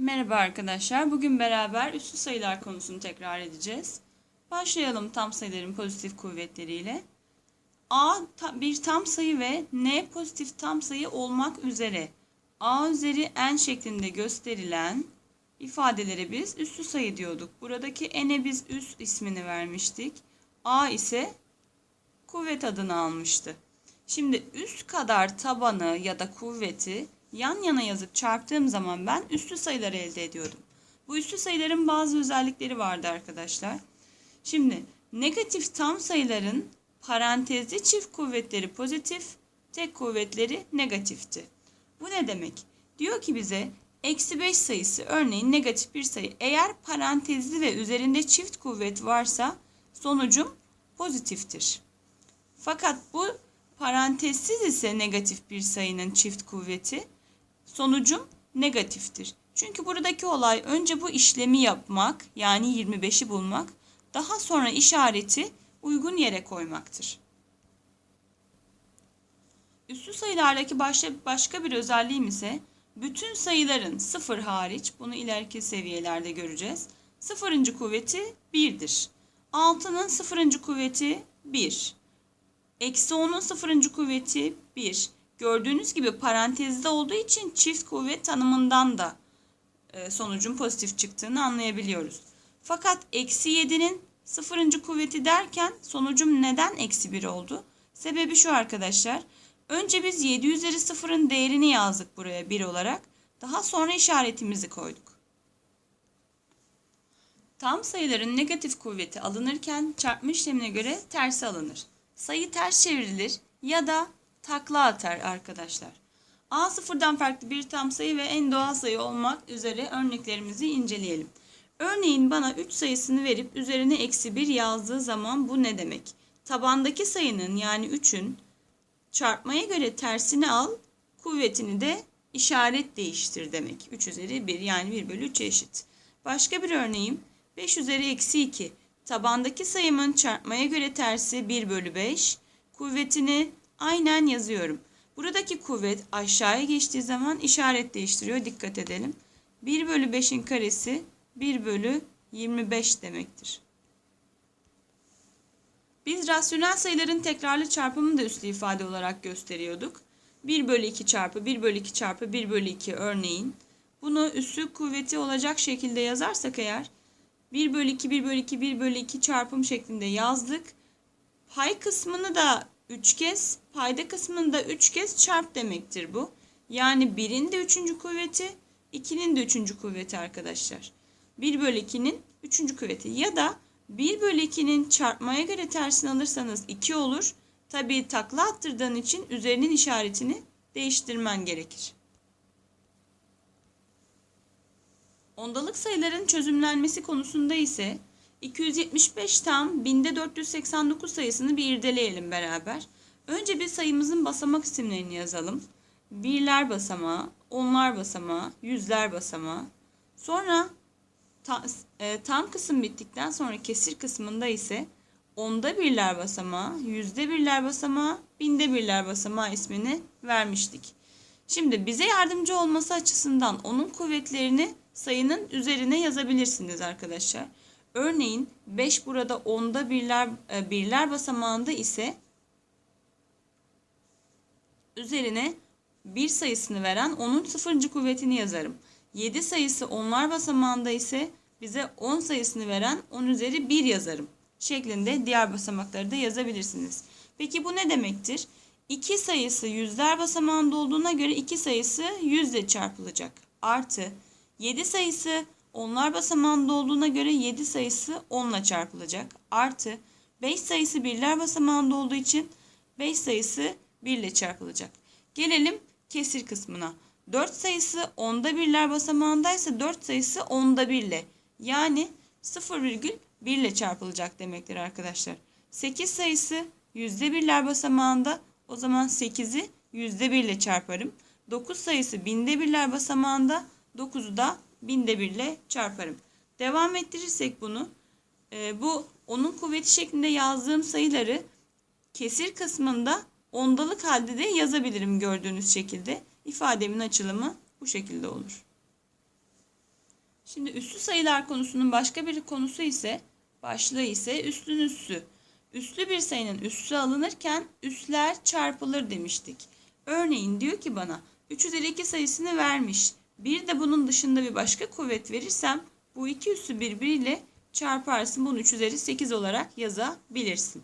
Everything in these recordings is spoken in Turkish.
Merhaba arkadaşlar. Bugün beraber üslü sayılar konusunu tekrar edeceğiz. Başlayalım tam sayıların pozitif kuvvetleriyle. A bir tam sayı ve N pozitif tam sayı olmak üzere A üzeri N şeklinde gösterilen ifadelere biz üslü sayı diyorduk. Buradaki N'e biz üst ismini vermiştik. A ise kuvvet adını almıştı. Şimdi üst kadar tabanı ya da kuvveti yan yana yazıp çarptığım zaman ben üslü sayıları elde ediyordum. Bu üslü sayıların bazı özellikleri vardı arkadaşlar. Şimdi negatif tam sayıların parantezli çift kuvvetleri pozitif, tek kuvvetleri negatifti. Bu ne demek? Diyor ki bize eksi 5 sayısı örneğin negatif bir sayı. Eğer parantezli ve üzerinde çift kuvvet varsa sonucum pozitiftir. Fakat bu parantezsiz ise negatif bir sayının çift kuvveti sonucum negatiftir. Çünkü buradaki olay önce bu işlemi yapmak yani 25'i bulmak daha sonra işareti uygun yere koymaktır. Üslü sayılardaki başka, başka bir özelliğim ise bütün sayıların sıfır hariç bunu ileriki seviyelerde göreceğiz. Sıfırıncı kuvveti 1'dir. 6'nın sıfırıncı kuvveti 1. Eksi 10'un sıfırıncı kuvveti 1. Gördüğünüz gibi parantezde olduğu için çift kuvvet tanımından da e, sonucun pozitif çıktığını anlayabiliyoruz. Fakat eksi 7'nin sıfırıncı kuvveti derken sonucum neden eksi 1 oldu? Sebebi şu arkadaşlar. Önce biz 7 üzeri sıfırın değerini yazdık buraya 1 olarak. Daha sonra işaretimizi koyduk. Tam sayıların negatif kuvveti alınırken çarpma işlemine göre tersi alınır. Sayı ters çevrilir ya da takla atar arkadaşlar. A sıfırdan farklı bir tam sayı ve en doğal sayı olmak üzere örneklerimizi inceleyelim. Örneğin bana 3 sayısını verip üzerine eksi 1 yazdığı zaman bu ne demek? Tabandaki sayının yani 3'ün çarpmaya göre tersini al, kuvvetini de işaret değiştir demek. 3 üzeri 1 yani 1 bölü 3'e eşit. Başka bir örneğim 5 üzeri eksi 2. Tabandaki sayımın çarpmaya göre tersi 1 bölü 5. Kuvvetini aynen yazıyorum. Buradaki kuvvet aşağıya geçtiği zaman işaret değiştiriyor. Dikkat edelim. 1 bölü 5'in karesi 1 bölü 25 demektir. Biz rasyonel sayıların tekrarlı çarpımını da üslü ifade olarak gösteriyorduk. 1 bölü 2 çarpı 1 bölü 2 çarpı 1 bölü 2 örneğin. Bunu üssü kuvveti olacak şekilde yazarsak eğer 1 bölü 2 1 bölü 2 1 bölü 2 çarpım şeklinde yazdık. Pay kısmını da 3 kez, payda kısmını da 3 kez çarp demektir bu. Yani 1'in de 3. kuvveti, 2'nin de 3. kuvveti arkadaşlar. 1 bölü 2'nin 3. kuvveti ya da 1 bölü 2'nin çarpmaya göre tersini alırsanız 2 olur. Tabi takla attırdığın için üzerinin işaretini değiştirmen gerekir. Ondalık sayıların çözümlenmesi konusunda ise 275 tam binde 489 sayısını bir irdeleyelim beraber. Önce bir sayımızın basamak isimlerini yazalım. Birler basamağı, onlar basamağı, yüzler basamağı. Sonra ta, e, tam kısım bittikten sonra kesir kısmında ise onda birler basamağı, yüzde birler basamağı, binde birler basamağı ismini vermiştik. Şimdi bize yardımcı olması açısından onun kuvvetlerini sayının üzerine yazabilirsiniz arkadaşlar. Örneğin 5 burada onda birler, e, birler basamağında ise üzerine bir sayısını veren onun sıfırıncı kuvvetini yazarım. 7 sayısı onlar basamağında ise bize 10 sayısını veren 10 üzeri 1 yazarım. Şeklinde diğer basamakları da yazabilirsiniz. Peki bu ne demektir? 2 sayısı yüzler basamağında olduğuna göre 2 sayısı yüzle çarpılacak. Artı 7 sayısı onlar basamağında olduğuna göre 7 sayısı 10 ile çarpılacak. Artı 5 sayısı birler basamağında olduğu için 5 sayısı 1 ile çarpılacak. Gelelim kesir kısmına. 4 sayısı onda birler basamağındaysa 4 sayısı onda 1 ile. Yani 0,1 ile çarpılacak demektir arkadaşlar. 8 sayısı yüzde birler basamağında o zaman 8'i yüzde 1 ile çarparım. 9 sayısı binde birler basamağında 9'u da binde 1 ile çarparım. Devam ettirirsek bunu e, bu onun kuvveti şeklinde yazdığım sayıları kesir kısmında ondalık halde de yazabilirim gördüğünüz şekilde. İfademin açılımı bu şekilde olur. Şimdi üslü sayılar konusunun başka bir konusu ise başlığı ise üslün üssü. Üslü bir sayının üssü alınırken üsler çarpılır demiştik. Örneğin diyor ki bana 3 üzeri 2 sayısını vermiş. Bir de bunun dışında bir başka kuvvet verirsem bu iki üssü birbiriyle çarparsın. Bunu 3 üzeri 8 olarak yazabilirsin.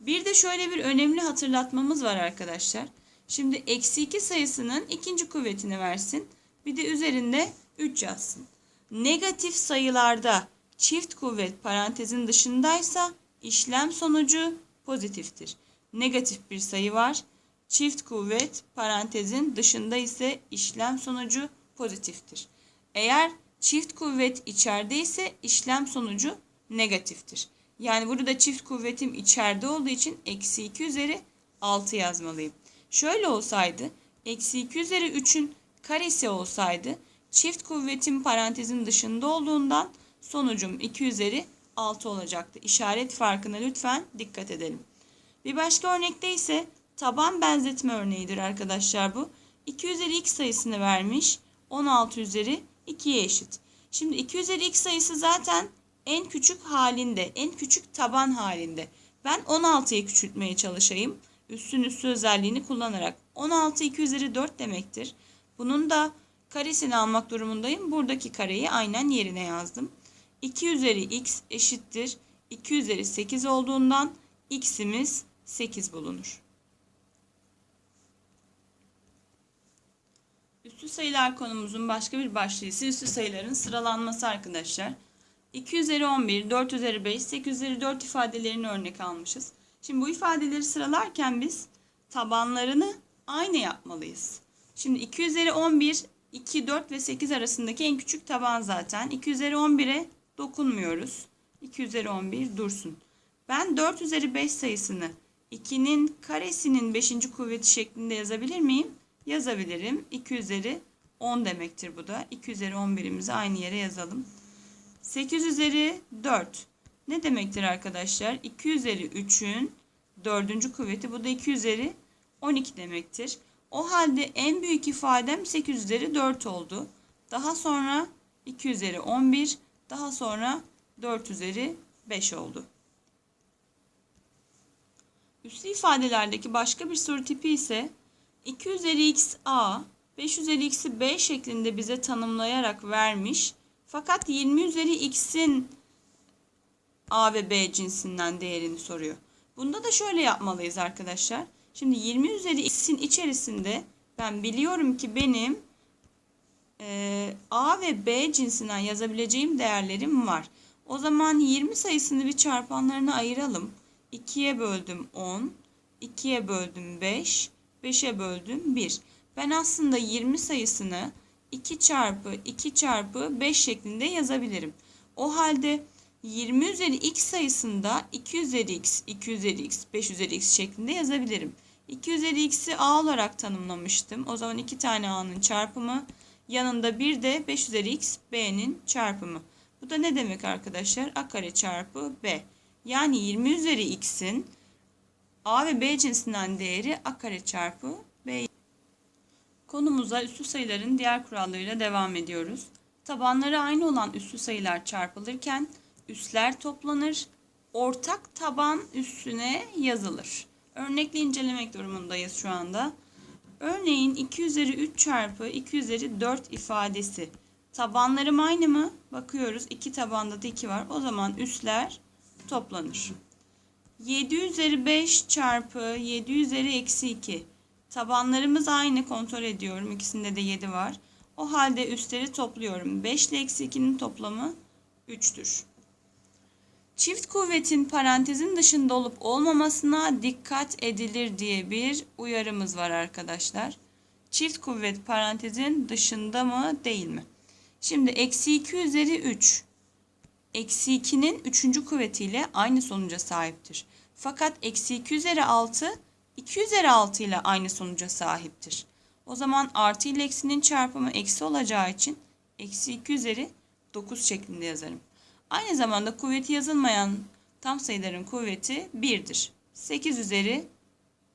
Bir de şöyle bir önemli hatırlatmamız var arkadaşlar. Şimdi eksi 2 sayısının ikinci kuvvetini versin. Bir de üzerinde 3 yazsın. Negatif sayılarda çift kuvvet parantezin dışındaysa işlem sonucu pozitiftir. Negatif bir sayı var. Çift kuvvet parantezin dışında ise işlem sonucu pozitiftir. Eğer çift kuvvet içeride ise işlem sonucu negatiftir. Yani burada çift kuvvetim içeride olduğu için eksi 2 üzeri 6 yazmalıyım. Şöyle olsaydı eksi 2 üzeri 3'ün karesi olsaydı çift kuvvetim parantezin dışında olduğundan sonucum 2 üzeri 6 olacaktı. İşaret farkına lütfen dikkat edelim. Bir başka örnekte ise taban benzetme örneğidir arkadaşlar bu. 2 üzeri x sayısını vermiş. 16 üzeri 2'ye eşit. Şimdi 2 üzeri x sayısı zaten en küçük halinde, en küçük taban halinde. Ben 16'yı küçültmeye çalışayım. Üstün üstü özelliğini kullanarak. 16 2 üzeri 4 demektir. Bunun da karesini almak durumundayım. Buradaki kareyi aynen yerine yazdım. 2 üzeri x eşittir. 2 üzeri 8 olduğundan x'imiz 8 bulunur. Üstü sayılar konumuzun başka bir başlığı ise üstü sayıların sıralanması arkadaşlar. 2 üzeri 11, 4 üzeri 5, 8 üzeri 4 ifadelerini örnek almışız. Şimdi bu ifadeleri sıralarken biz tabanlarını aynı yapmalıyız. Şimdi 2 üzeri 11, 2, 4 ve 8 arasındaki en küçük taban zaten. 2 üzeri 11'e dokunmuyoruz. 2 üzeri 11 dursun. Ben 4 üzeri 5 sayısını 2'nin karesinin 5. kuvveti şeklinde yazabilir miyim? Yazabilirim. 2 üzeri 10 demektir bu da. 2 üzeri 11'imizi aynı yere yazalım. 8 üzeri 4. Ne demektir arkadaşlar? 2 üzeri 3'ün 4. kuvveti. Bu da 2 üzeri 12 demektir. O halde en büyük ifadem 8 üzeri 4 oldu. Daha sonra 2 üzeri 11. Daha sonra 4 üzeri 5 oldu. Üslü ifadelerdeki başka bir soru tipi ise 2 üzeri x a, 5 üzeri x'i b şeklinde bize tanımlayarak vermiş. Fakat 20 üzeri x'in a ve b cinsinden değerini soruyor. Bunda da şöyle yapmalıyız arkadaşlar. Şimdi 20 üzeri x'in içerisinde ben biliyorum ki benim e, a ve b cinsinden yazabileceğim değerlerim var. O zaman 20 sayısını bir çarpanlarına ayıralım. 2'ye böldüm 10, 2'ye böldüm 5, 5'e böldüm 1. Ben aslında 20 sayısını 2 çarpı 2 çarpı 5 şeklinde yazabilirim. O halde 20 üzeri x sayısında 2 üzeri x, 2 üzeri x, 5 üzeri x şeklinde yazabilirim. 2 üzeri x'i a olarak tanımlamıştım. O zaman 2 tane a'nın çarpımı yanında bir de 5 üzeri x b'nin çarpımı. Bu da ne demek arkadaşlar? a kare çarpı b. Yani 20 üzeri x'in a ve b cinsinden değeri a kare çarpı. Konumuza üslü sayıların diğer kurallarıyla devam ediyoruz. Tabanları aynı olan üslü sayılar çarpılırken üsler toplanır, ortak taban üstüne yazılır. Örnekle incelemek durumundayız şu anda. Örneğin 2 üzeri 3 çarpı 2 üzeri 4 ifadesi. Tabanlarım aynı mı? Bakıyoruz. 2 tabanda da 2 var. O zaman üsler toplanır. 7 üzeri 5 çarpı 7 üzeri eksi 2. Tabanlarımız aynı kontrol ediyorum. İkisinde de 7 var. O halde üstleri topluyorum. 5 ile eksi 2'nin toplamı 3'tür. Çift kuvvetin parantezin dışında olup olmamasına dikkat edilir diye bir uyarımız var arkadaşlar. Çift kuvvet parantezin dışında mı değil mi? Şimdi eksi 2 üzeri 3. Eksi 2'nin 3. kuvvetiyle aynı sonuca sahiptir. Fakat eksi 2 üzeri 6 2 üzeri 6 ile aynı sonuca sahiptir. O zaman artı ile eksinin çarpımı eksi olacağı için eksi 2 üzeri 9 şeklinde yazarım. Aynı zamanda kuvveti yazılmayan tam sayıların kuvveti 1'dir. 8 üzeri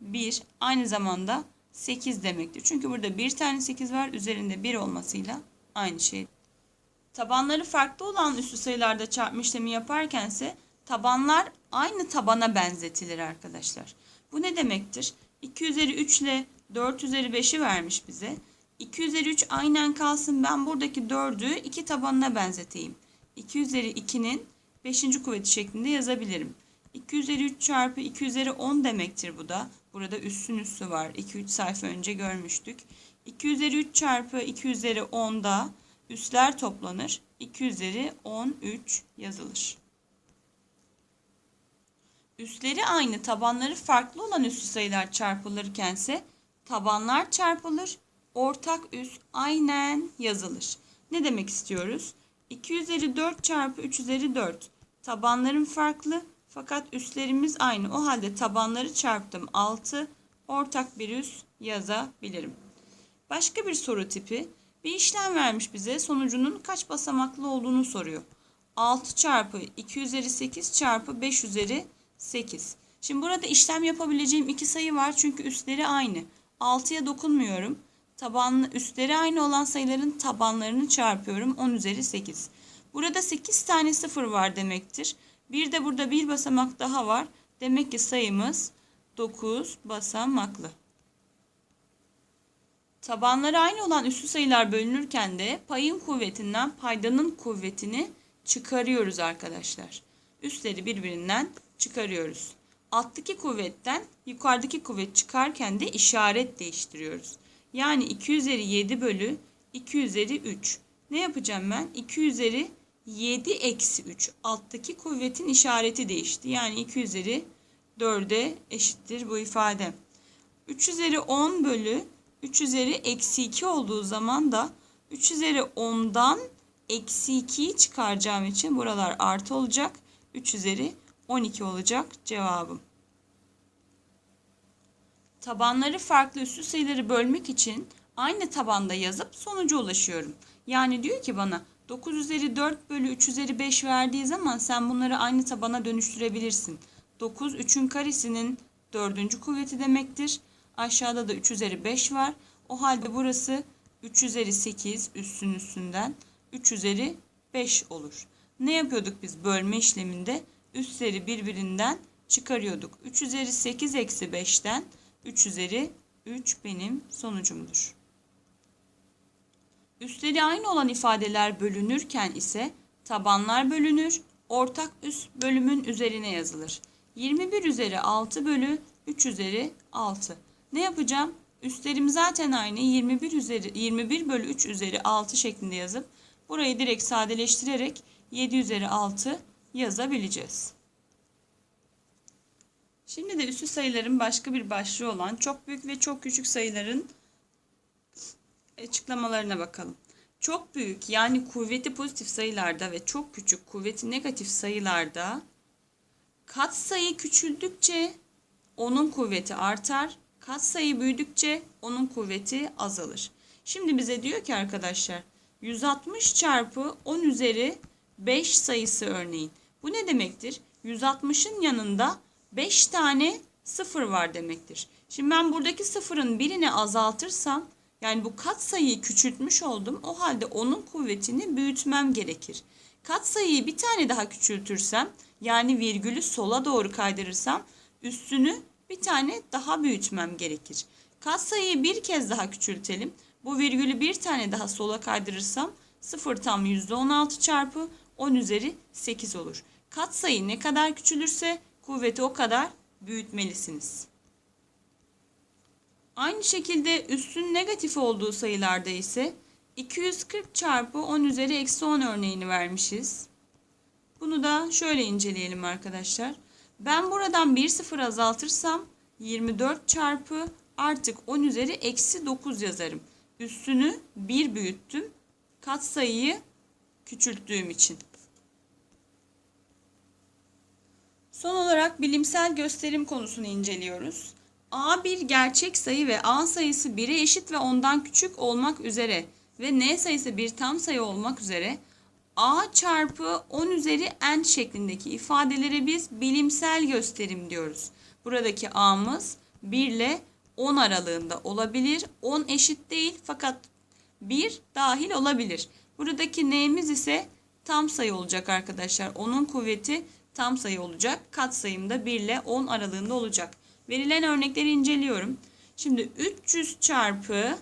1 aynı zamanda 8 demektir. Çünkü burada bir tane 8 var üzerinde 1 olmasıyla aynı şey. Tabanları farklı olan üslü sayılarda çarpma işlemi yaparkense tabanlar aynı tabana benzetilir arkadaşlar. Bu ne demektir? 2 üzeri 3 ile 4 üzeri 5'i vermiş bize. 2 üzeri 3 aynen kalsın ben buradaki 4'ü 2 tabanına benzeteyim. 2 üzeri 2'nin 5. kuvveti şeklinde yazabilirim. 2 üzeri 3 çarpı 2 üzeri 10 demektir bu da. Burada üssün üssü var. 2-3 sayfa önce görmüştük. 2 üzeri 3 çarpı 2 üzeri 10'da üsler toplanır. 2 üzeri 13 yazılır. Üsleri aynı, tabanları farklı olan üslü sayılar çarpılırkense tabanlar çarpılır, ortak üs aynen yazılır. Ne demek istiyoruz? 2 üzeri 4 çarpı 3 üzeri 4. Tabanların farklı fakat üslerimiz aynı. O halde tabanları çarptım 6. Ortak bir üs yazabilirim. Başka bir soru tipi. Bir işlem vermiş bize sonucunun kaç basamaklı olduğunu soruyor. 6 çarpı 2 üzeri 8 çarpı 5 üzeri 8. Şimdi burada işlem yapabileceğim iki sayı var çünkü üstleri aynı. 6'ya dokunmuyorum. Tabanlı, üstleri aynı olan sayıların tabanlarını çarpıyorum. 10 üzeri 8. Burada 8 tane sıfır var demektir. Bir de burada bir basamak daha var. Demek ki sayımız 9 basamaklı. Tabanları aynı olan üslü sayılar bölünürken de payın kuvvetinden paydanın kuvvetini çıkarıyoruz arkadaşlar. Üstleri birbirinden çıkarıyoruz. Alttaki kuvvetten yukarıdaki kuvvet çıkarken de işaret değiştiriyoruz. Yani 2 üzeri 7 bölü 2 üzeri 3. Ne yapacağım ben? 2 üzeri 7 eksi 3. Alttaki kuvvetin işareti değişti. Yani 2 üzeri 4'e eşittir bu ifade. 3 üzeri 10 bölü 3 üzeri eksi 2 olduğu zaman da 3 üzeri 10'dan eksi 2'yi çıkaracağım için buralar artı olacak. 3 üzeri 12 olacak cevabım. Tabanları farklı üslü sayıları bölmek için aynı tabanda yazıp sonuca ulaşıyorum. Yani diyor ki bana 9 üzeri 4 bölü 3 üzeri 5 verdiği zaman sen bunları aynı tabana dönüştürebilirsin. 9 3'ün karesinin 4. kuvveti demektir. Aşağıda da 3 üzeri 5 var. O halde burası 3 üzeri 8 üstün üstünden 3 üzeri 5 olur. Ne yapıyorduk biz bölme işleminde? Üstleri birbirinden çıkarıyorduk. 3 üzeri 8 eksi 5'ten 3 üzeri 3 benim sonucumdur. Üstleri aynı olan ifadeler bölünürken ise tabanlar bölünür, ortak üst bölümün üzerine yazılır. 21 üzeri 6 bölü 3 üzeri 6. Ne yapacağım? Üstlerim zaten aynı 21 üzeri 21 bölü 3 üzeri 6 şeklinde yazıp burayı direkt sadeleştirerek 7 üzeri 6 yazabileceğiz. Şimdi de üslü sayıların başka bir başlığı olan çok büyük ve çok küçük sayıların açıklamalarına bakalım. Çok büyük yani kuvveti pozitif sayılarda ve çok küçük kuvveti negatif sayılarda katsayı küçüldükçe onun kuvveti artar. Katsayı büyüdükçe onun kuvveti azalır. Şimdi bize diyor ki arkadaşlar 160 çarpı 10 üzeri 5 sayısı örneğin. Bu ne demektir? 160'ın yanında 5 tane sıfır var demektir. Şimdi ben buradaki sıfırın birini azaltırsam yani bu katsayıyı küçültmüş oldum. O halde onun kuvvetini büyütmem gerekir. Katsayıyı bir tane daha küçültürsem yani virgülü sola doğru kaydırırsam üstünü bir tane daha büyütmem gerekir. Katsayıyı bir kez daha küçültelim. Bu virgülü bir tane daha sola kaydırırsam 0 tam %16 çarpı 10 üzeri 8 olur. Katsayı ne kadar küçülürse kuvveti o kadar büyütmelisiniz. Aynı şekilde üstün negatif olduğu sayılarda ise 240 çarpı 10 üzeri eksi 10 örneğini vermişiz. Bunu da şöyle inceleyelim arkadaşlar. Ben buradan bir sıfır azaltırsam 24 çarpı artık 10 üzeri eksi 9 yazarım. Üstünü 1 büyüttüm. Katsayıyı küçülttüğüm için. Son olarak bilimsel gösterim konusunu inceliyoruz. A bir gerçek sayı ve A sayısı 1'e eşit ve ondan küçük olmak üzere ve N sayısı bir tam sayı olmak üzere A çarpı 10 üzeri n şeklindeki ifadelere biz bilimsel gösterim diyoruz. Buradaki A'mız 1 ile 10 aralığında olabilir. 10 eşit değil fakat 1 dahil olabilir. Buradaki n'miz ise tam sayı olacak arkadaşlar. Onun kuvveti tam sayı olacak. Katsayım da 1 ile 10 aralığında olacak. Verilen örnekleri inceliyorum. Şimdi 300 çarpı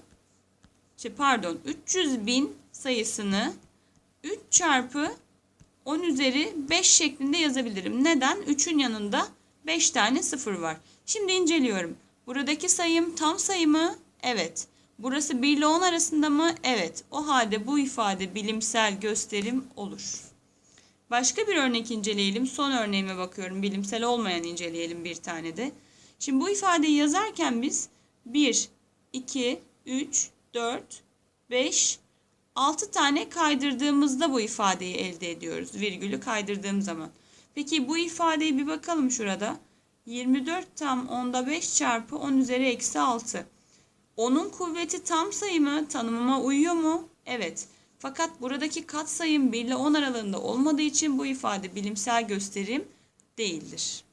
şey pardon 300 bin sayısını 3 çarpı 10 üzeri 5 şeklinde yazabilirim. Neden? 3'ün yanında 5 tane sıfır var. Şimdi inceliyorum. Buradaki sayım tam sayı mı? Evet. Burası 1 ile 10 arasında mı? Evet. O halde bu ifade bilimsel gösterim olur. Başka bir örnek inceleyelim. Son örneğime bakıyorum. Bilimsel olmayan inceleyelim bir tane de. Şimdi bu ifadeyi yazarken biz 1, 2, 3, 4, 5, 6 tane kaydırdığımızda bu ifadeyi elde ediyoruz. Virgülü kaydırdığım zaman. Peki bu ifadeyi bir bakalım şurada. 24 tam onda 5 çarpı 10 üzeri eksi 6. Onun kuvveti tam sayı mı? Tanımıma uyuyor mu? Evet. Fakat buradaki katsayım 1 ile 10 aralığında olmadığı için bu ifade bilimsel gösterim değildir.